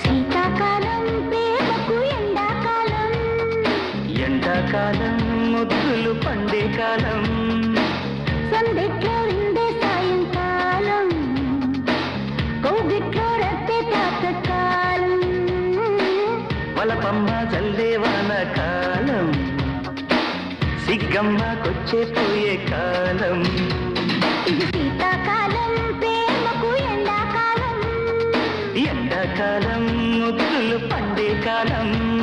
శీతాకాలం ప్రేమకు ఎండాకాలం. ఎండాకాలం ముద్దులు పండే కాలం. సందిట్లో ఇందే సాయంకాలం. కౌగిట్లో రత్తే తాతకాలం వలపమ్మ జల్లే వాన కాలం సిగ్గమ్మకొచ్చే పోయే కాలం ఎండాకాలం ముద్దులు పండే కాలం.